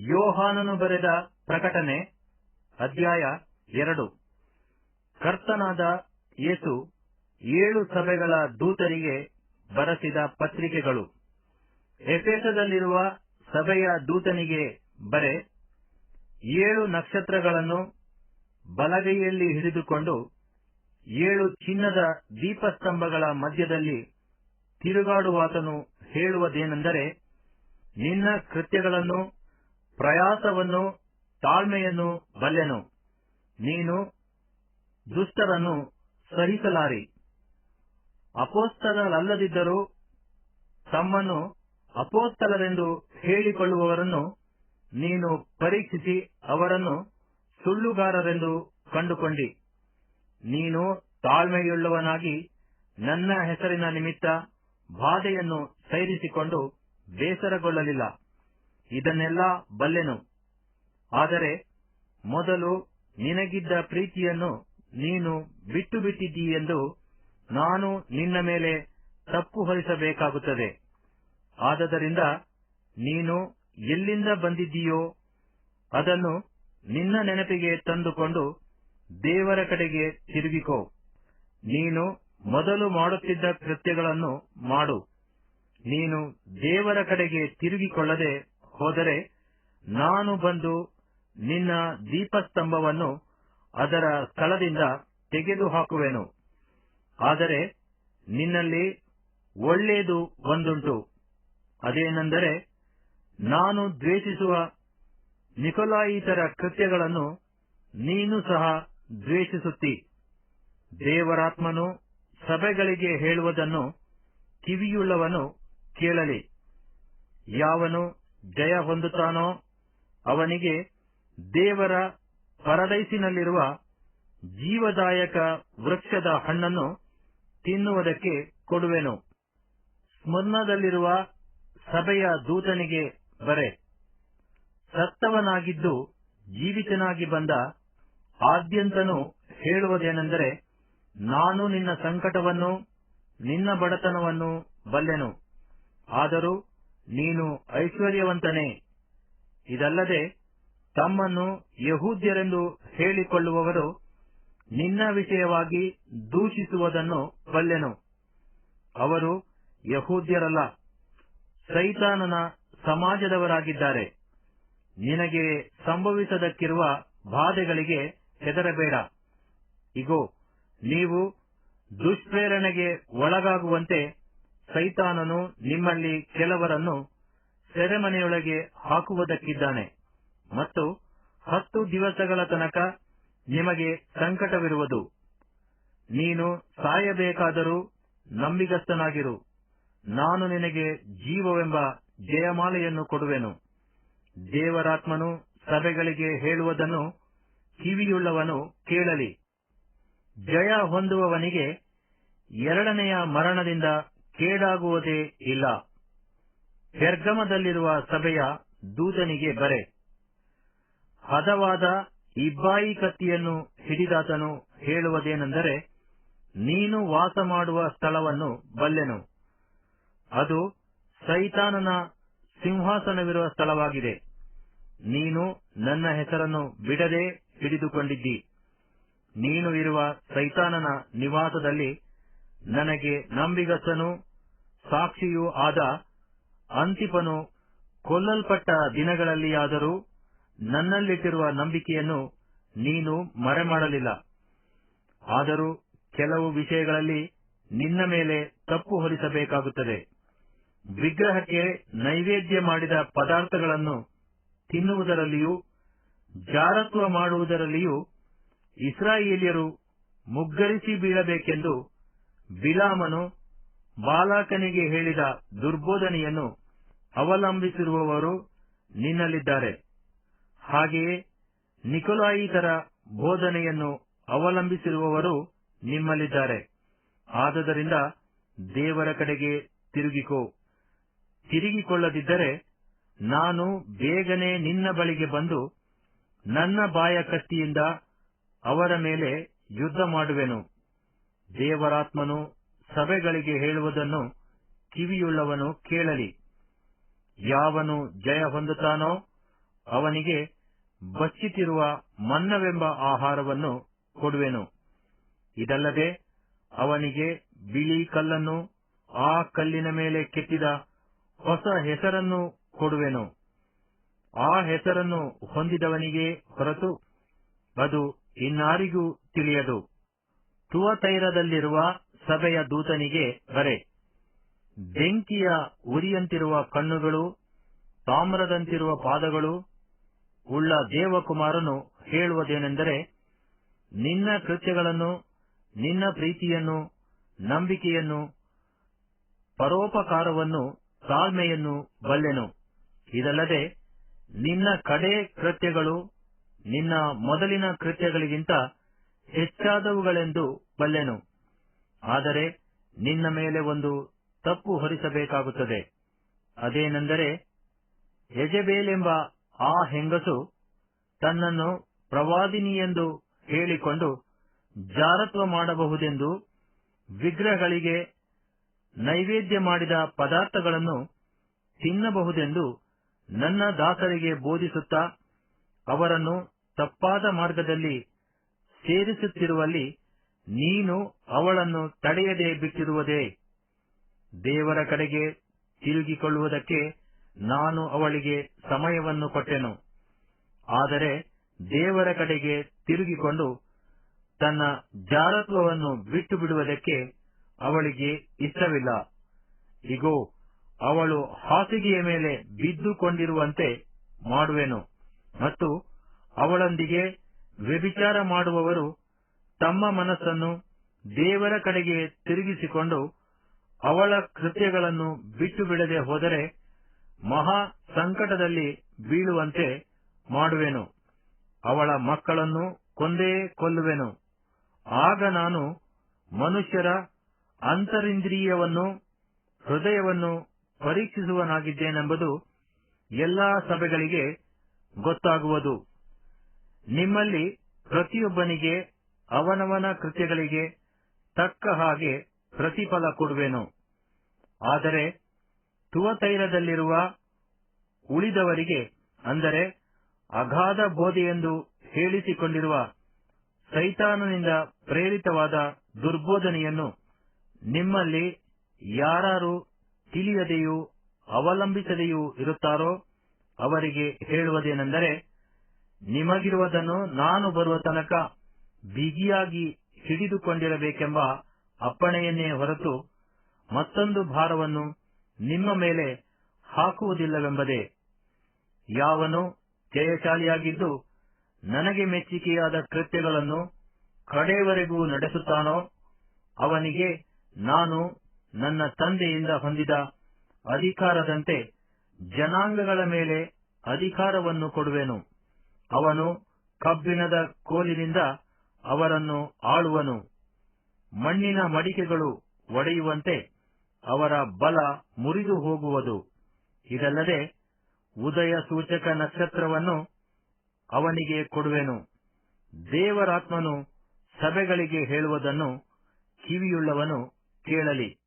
ಯೋಹಾನನು ಬರೆದ ಪ್ರಕಟಣೆ, ಅಧ್ಯಾಯ ಎರಡು. ಕರ್ತನಾದ ಯೇಸು ಏಳು ಸಭೆಗಳ ದೂತರಿಗೆ ಬರೆಸಿದ ಪತ್ರಿಕೆಗಳು. ಎಫೆಸದಲ್ಲಿರುವ ಸಭೆಯ ದೂತನಿಗೆ ಬರೆ, ಏಳು ನಕ್ಷತ್ರಗಳನ್ನು ಬಲಗೈಯಲ್ಲಿ ಹಿಡಿದುಕೊಂಡು ಏಳು ಚಿನ್ನದ ದೀಪಸ್ತಂಭಗಳ ಮಧ್ಯದಲ್ಲಿ ತಿರುಗಾಡುವಾತನು ಹೇಳುವುದೇನೆಂದರೆ, ನಿನ್ನ ಕೃತ್ಯಗಳನ್ನು ಪ್ರಯಾಸವನ್ನು, ತಾಳ್ಮೆಯನ್ನು ಬಲ್ಲೆನು. ನೀನು ದುಷ್ಟರನ್ನು ಸಹಿಸಲಾರಿ. ಅಪೋಸ್ತಲರಲ್ಲದಿದ್ದರೂ ತಮ್ಮನ್ನು ಅಪೋಸ್ತಲರೆಂದು ಹೇಳಿಕೊಳ್ಳುವವರನ್ನು ನೀನು ಪರೀಕ್ಷಿಸಿ ಅವರನ್ನು ಸುಳ್ಳುಗಾರರೆಂದು ಕಂಡುಕೊಂಡಿ. ನೀನು ತಾಳ್ಮೆಯುಳ್ಳವನಾಗಿ ನನ್ನ ಹೆಸರಿನ ನಿಮಿತ್ತ ಬಾಧೆಯನ್ನು ಸೈರಿಸಿಕೊಂಡು ಬೇಸರಗೊಳ್ಳಲಿಲ್ಲ. ಇದನ್ನೆಲ್ಲ ಬಲ್ಲೆನು. ಆದರೆ ಮೊದಲು ನಿನಗಿದ್ದ ಪ್ರೀತಿಯನ್ನು ನೀನು ಬಿಟ್ಟು ಬಿಟ್ಟಿದ್ದೀಯೆಂದು ನಾನು ನಿನ್ನ ಮೇಲೆ ತಪ್ಪು ಹೊರಿಸಬೇಕಾಗುತ್ತದೆ. ಆದದರಿಂದ ನೀನು ಎಲ್ಲಿಂದ ಬಂದಿದ್ದೀಯೋ ಅದನ್ನು ನಿನ್ನ ನೆನಪಿಗೆ ತಂದುಕೊಂಡು ದೇವರ ಕಡೆಗೆ ತಿರುಗಿಕೋ. ನೀನು ಮೊದಲು ಮಾಡುತ್ತಿದ್ದ ಕೃತ್ಯಗಳನ್ನು ಮಾಡು. ನೀನು ದೇವರ ಕಡೆಗೆ ತಿರುಗಿಕೊಳ್ಳದೆ ಹೋದರೆ ನಾನು ಬಂದು ನಿನ್ನ ದೀಪಸ್ತಂಭವನ್ನು ಅದರ ಸ್ಥಳದಿಂದ ತೆಗೆದುಹಾಕುವೆನು. ಆದರೆ ನಿನ್ನಲ್ಲಿ ಒಳ್ಳೆಯದು ಒಂದುಂಟು. ಅದೇನೆಂದರೆ ನಾನು ದ್ವೇಷಿಸುವ ನಿಕೊಲಾಯಿತರ ಕೃತ್ಯಗಳನ್ನು ನೀನು ಸಹ ದ್ವೇಷಿಸುತ್ತಿ. ದೇವರಾತ್ಮನು ಸಭೆಗಳಿಗೆ ಹೇಳುವುದನ್ನು ಕಿವಿಯುಳ್ಳವನು ಕೇಳಲಿ. ಯಾವನು ಜಯ ಹೊಂದುತ್ತಾನೋ? ಅವನಿಗೆ ದೇವರ ಪರದೈಸಿನಲ್ಲಿರುವ ಜೀವದಾಯಕ ವೃಕ್ಷದ ಹಣ್ಣನ್ನು ತಿನ್ನುವುದಕ್ಕೆ ಕೊಡುವೆನು. ಸ್ಮರ್ಣದಲ್ಲಿರುವ ಸಭೆಯ ದೂತನಿಗೆ ಬರೆ. ಸತ್ತವನಾಗಿದ್ದು ಜೀವಿತನಾಗಿ ಬಂದ ಆದ್ಯಂತನು ಹೇಳುವುದೇನೆಂದರೆ, ನಾನು ನಿನ್ನ ಸಂಕಟವನ್ನು, ನಿನ್ನ ಬಡತನವನ್ನು ಬಲ್ಲೆನು. ಆದರೂ ನೀನು ಐಶ್ವರ್ಯವಂತನೇ. ಇದಲ್ಲದೆ ತಮ್ಮನ್ನು ಯಹೂದ್ಯರೆಂದು ಹೇಳಿಕೊಳ್ಳುವವರು ನಿನ್ನ ವಿಷಯವಾಗಿ ದೂಷಿಸುವುದನ್ನು ಬಲ್ಲೆನು. ಅವರು ಯಹೂದ್ಯರಲ್ಲ, ಸೈತಾನನ ಸಮಾಜದವರಾಗಿದ್ದಾರೆ. ನಿನಗೆ ಸಂಭವಿಸದಕ್ಕಿರುವ ಬಾಧೆಗಳಿಗೆ ಹೆದರಬೇಡ. ಇಗೋ, ನೀವು ದುಷ್ಪ್ರೇರಣೆಗೆ ಒಳಗಾಗುವಂತೆ ಸೈತಾನನು ನಿಮ್ಮಲ್ಲಿ ಕೆಲವರನ್ನು ಸೆರೆಮನೆಯೊಳಗೆ ಹಾಕುವುದಕ್ಕಿದ್ದಾನೆ. ಮತ್ತು ಹತ್ತು ದಿವಸಗಳ ತನಕ ನಿಮಗೆ ಸಂಕಟವಿರುವುದು. ನೀನು ಸಾಯಬೇಕಾದರೂ ನಂಬಿಗಸ್ತನಾಗಿರು. ನಾನು ನಿನಗೆ ಜೀವವೆಂಬ ಜಯಮಾಲೆಯನ್ನು ಕೊಡುವೆನು. ದೇವರಾತ್ಮನು ಸಭೆಗಳಿಗೆ ಹೇಳುವುದನ್ನು ಕಿವಿಯುಳ್ಳವನು ಕೇಳಲಿ. ಜಯ ಹೊಂದುವವನಿಗೆ ಎರಡನೆಯ ಮರಣದಿಂದ ಕೇಡಾಗುವುದೇ ಇಲ್ಲ. ಪೆರ್ಗಮದಲ್ಲಿರುವ ಸಭೆಯ ದೂತನಿಗೆ ಬರೆ. ಹದವಾದ ಇಬ್ಬಾಯಿ ಕತ್ತಿಯನ್ನು ಹಿಡಿದಾತನು ಹೇಳುವುದೇನೆಂದರೆ, ನೀನು ವಾಸ ಮಾಡುವ ಸ್ಥಳವನ್ನು ಬಲ್ಲೆನು. ಅದು ಸೈತಾನನ ಸಿಂಹಾಸನವಿರುವ ಸ್ಥಳವಾಗಿದೆ. ನೀನು ನನ್ನ ಹೆಸರನ್ನು ಬಿಡದೆ ಹಿಡಿದುಕೊಂಡಿದ್ದಿ. ನೀನು ಇರುವ ಸೈತಾನನ ನಿವಾಸದಲ್ಲಿ ನನಗೆ ನಂಬಿಗಸ್ತನೂ ಸಾಕ್ಷಿಯೂ ಆದ ಅಂತಿಪನು ಕೊಲ್ಲಲ್ಪಟ್ಟ ದಿನಗಳಲ್ಲಿಯಾದರೂ ನನ್ನಲ್ಲಿಟ್ಟಿರುವ ನಂಬಿಕೆಯನ್ನು ನೀನು ಮರೆಮಾಡಲಿಲ್ಲ. ಆದರೂ ಕೆಲವು ವಿಷಯಗಳಲ್ಲಿ ನಿನ್ನ ಮೇಲೆ ತಪ್ಪು ಹೊರಿಸಬೇಕಾಗುತ್ತದೆ. ವಿಗ್ರಹಕ್ಕೆ ನೈವೇದ್ಯ ಮಾಡಿದ ಪದಾರ್ಥಗಳನ್ನು ತಿನ್ನುವುದರಲ್ಲಿಯೂ, ಜಾರತ್ವ ಮಾಡುವುದರಲ್ಲಿಯೂ ಇಸ್ರಾಯೇಲಿಯರು ಮುಗ್ಗರಿಸಿ ಬೀಳಬೇಕೆಂದು ಬಿಲಾಮನು ಬಾಲಾಕನಿಗೆ ಹೇಳಿದ ದುರ್ಬೋಧನೆಯನ್ನು ಅವಲಂಬಿಸಿರುವವರು ನಿನ್ನಲ್ಲಿದ್ದಾರೆ. ಹಾಗೆಯೇ ನಿಕೊಲಾಯಿತರ ಬೋಧನೆಯನ್ನು ಅವಲಂಬಿಸಿರುವವರು ನಿಮ್ಮಲ್ಲಿದ್ದಾರೆ. ಆದದರಿಂದ ದೇವರ ಕಡೆಗೆ ತಿರುಗಿಕೋ. ತಿರುಗಿಕೊಳ್ಳದಿದ್ದರೆ ನಾನು ಬೇಗನೆ ನಿನ್ನ ಬಳಿಗೆ ಬಂದು ನನ್ನ ಬಾಯ ಕತ್ತಿಯಿಂದ ಅವರ ಮೇಲೆ ಯುದ್ಧ ಮಾಡುವೆನು. ದೇವರಾತ್ಮನು ಸಭೆಗಳಿಗೆ ಹೇಳುವುದನ್ನು ಕಿವಿಯುಳ್ಳವನು ಕೇಳಲಿ. ಯಾವನು ಜಯ ಹೊಂದುತ್ತಾನೋ ಅವನಿಗೆ ಬಚ್ಚಿತಿರುವ ಮನ್ನವೆಂಬ ಆಹಾರವನ್ನು ಕೊಡುವೆನು. ಇದಲ್ಲದೆ ಅವನಿಗೆ ಬಿಳಿ ಕಲ್ಲನ್ನು ಆ ಕಲ್ಲಿನ ಮೇಲೆ ಕೆತ್ತಿದ ಹೊಸ ಹೆಸರನ್ನು ಕೊಡುವೆನು. ಆ ಹೆಸರನ್ನು ಹೊಂದಿದವನಿಗೆ ಹೊರತು ಅದು ಇನ್ನಾರಿಗೂ ತಿಳಿಯದು. ತುವತೈರದಲ್ಲಿರುವ ಸಭೆಯ ದೂತನಿಗೆ ಬರೆ. ಬೆಂಕಿಯ ಉರಿಯಂತಿರುವ ಕಣ್ಣುಗಳು, ತಾಮ್ರದಂತಿರುವ ಪಾದಗಳು, ಉಳ್ಳ ದೇವಕುಮಾರನು ಹೇಳುವುದೇನೆಂದರೆ, ನಿನ್ನ ಕೃತ್ಯಗಳನ್ನು, ನಿನ್ನ ಪ್ರೀತಿಯನ್ನು, ನಂಬಿಕೆಯನ್ನು, ಪರೋಪಕಾರವನ್ನು, ತಾಳ್ಮೆಯನ್ನು ಬಲ್ಲೆನು. ಇದಲ್ಲದೆ, ನಿನ್ನ ಕಡೆ ಕೃತ್ಯಗಳು, ನಿನ್ನ ಮೊದಲಿನ ಕೃತ್ಯಗಳಿಗಿಂತ ಹೆಚ್ಚಾದವುಗಳೆಂದು ಬಲ್ಲೆನು. ಆದರೆ ನಿನ್ನ ಮೇಲೆ ಒಂದು ತಪ್ಪು ಹೊರಿಸಬೇಕಾಗುತ್ತದೆ. ಅದೇನೆಂದರೆ ಯಜಬೇಲೆಂಬ ಆ ಹೆಂಗಸು ತನ್ನನ್ನು ಪ್ರವಾದಿನಿಯೆಂದು ಹೇಳಿಕೊಂಡು ಜಾರತ್ವ ಮಾಡಬಹುದೆಂದು ವಿಗ್ರಹಗಳಿಗೆ ನೈವೇದ್ಯ ಮಾಡಿದ ಪದಾರ್ಥಗಳನ್ನು ತಿನ್ನಬಹುದೆಂದು ನನ್ನ ದಾಸರಿಗೆ ಬೋಧಿಸುತ್ತಾ ಅವರನ್ನು ತಪ್ಪಾದ ಮಾರ್ಗದಲ್ಲಿ ಸೇರಿಸುತ್ತಿರುವಲ್ಲಿ ನೀನು ಅವಳನ್ನು ತಡೆಯದೆ ಬಿಟ್ಟಿರುವುದೇ? ದೇವರ ಕಡೆಗೆ ತಿರುಗಿಕೊಳ್ಳುವುದಕ್ಕೆ ನಾನು ಅವಳಿಗೆ ಸಮಯವನ್ನು ಕೊಟ್ಟೆನು. ಆದರೆ ದೇವರ ಕಡೆಗೆ ತಿರುಗಿಕೊಂಡು ತನ್ನ ಜಾರತ್ವವನ್ನು ಬಿಟ್ಟು ಬಿಡುವುದಕ್ಕೆ ಅವಳಿಗೆ ಇಷ್ಟವಿಲ್ಲ. ಇಗೋ, ಅವಳು ಹಾಸಿಗೆಯ ಮೇಲೆ ಬಿದ್ದುಕೊಂಡಿರುವಂತೆ ಮಾಡುವೆನು. ಮತ್ತು ಅವಳೊಂದಿಗೆ ವ್ಯಭಿಚಾರ ಮಾಡುವವರು ತಮ್ಮ ಮನಸ್ಸನ್ನು ದೇವರ ಕಡೆಗೆ ತಿರುಗಿಸಿಕೊಂಡು ಅವಳ ಕೃತ್ಯಗಳನ್ನು ಬಿಟ್ಟು ಬಿಡದೆ ಹೋದರೆ ಮಹಾ ಸಂಕಟದಲ್ಲಿ ಬೀಳುವಂತೆ ಮಾಡುವೆನು. ಅವಳ ಮಕ್ಕಳನ್ನು ಕೊಂದೇ ಕೊಲ್ಲುವೆನು. ಆಗ ನಾನು ಮನುಷ್ಯರ ಅಂತರಿಂದ್ರಿಯವನ್ನು, ಹೃದಯವನ್ನು ಪರೀಕ್ಷಿಸುವನಾಗಿದ್ದೇನೆಂಬುದು ಎಲ್ಲಾ ಸಭೆಗಳಿಗೆ ಗೊತ್ತಾಗುವುದು. ನಿಮ್ಮಲ್ಲಿ ಪ್ರತಿಯೊಬ್ಬನಿಗೆ ಅವನವನ ಕೃತ್ಯಗಳಿಗೆ ತಕ್ಕ ಹಾಗೆ ಪ್ರತಿಫಲ ಕೊಡುವೆನು. ಆದರೆ ತುವತೈಲದಲ್ಲಿರುವ ಉಳಿದವರಿಗೆ, ಅಂದರೆ ಅಗಾಧ ಬೋಧೆಯೆಂದು ಹೇಳಿಸಿಕೊಂಡಿರುವ ಸೈತಾನನಿಂದ ಪ್ರೇರಿತವಾದ ದುರ್ಬೋಧನೆಯನ್ನು ನಿಮ್ಮಲ್ಲಿ ಯಾರು ತಿಳಿಯದೆಯೂ ಅವಲಂಬಿಸದೆಯೂ ಇರುತ್ತಾರೋ ಅವರಿಗೆ ಹೇಳುವುದೇನೆಂದರೆ, ನಿಮಗಿರುವುದನ್ನು ನಾನು ಬರುವ ತನಕ ಬಿಗಿಯಾಗಿ ಹಿಡಿದುಕೊಂಡಿರಬೇಕೆಂಬ ಅಪ್ಪಣೆಯನ್ನೇ ಹೊರತು ಮತ್ತೊಂದು ಭಾರವನ್ನು ನಿಮ್ಮ ಮೇಲೆ ಹಾಕುವುದಿಲ್ಲವೆಂಬುದೇ. ಯಾವನು ಜಯಶಾಲಿಯಾಗಿದ್ದು ನನಗೆ ಮೆಚ್ಚಿಕೆಯಾದ ಕೃತ್ಯಗಳನ್ನು ಕಡೆಯವರೆಗೂ ನಡೆಸುತ್ತಾನೋ ಅವನಿಗೆ ನಾನು ನನ್ನ ತಂದೆಯಿಂದ ಹೊಂದಿದ ಅಧಿಕಾರದಂತೆ ಜನಾಂಗಗಳ ಮೇಲೆ ಅಧಿಕಾರವನ್ನು ಕೊಡುವೆನು. ಅವನು ಕಬ್ಬಿಣದ ಕೋಲಿನಿಂದ ಅವರನ್ನು ಆಳುವನು. ಮಣ್ಣಿನ ಮಡಿಕೆಗಳು ಒಡೆಯುವಂತೆ ಅವರ ಬಲ ಮುರಿದು ಹೋಗುವುದು. ಇದಲ್ಲದೆ ಉದಯ ಸೂಚಕ ನಕ್ಷತ್ರವನ್ನು ಅವನಿಗೆ ಕೊಡುವೆನು. ದೇವರಾತ್ಮನು ಸಭೆಗಳಿಗೆ ಹೇಳುವುದನ್ನು ಕಿವಿಯುಳ್ಳವನು ಕೇಳಲಿ.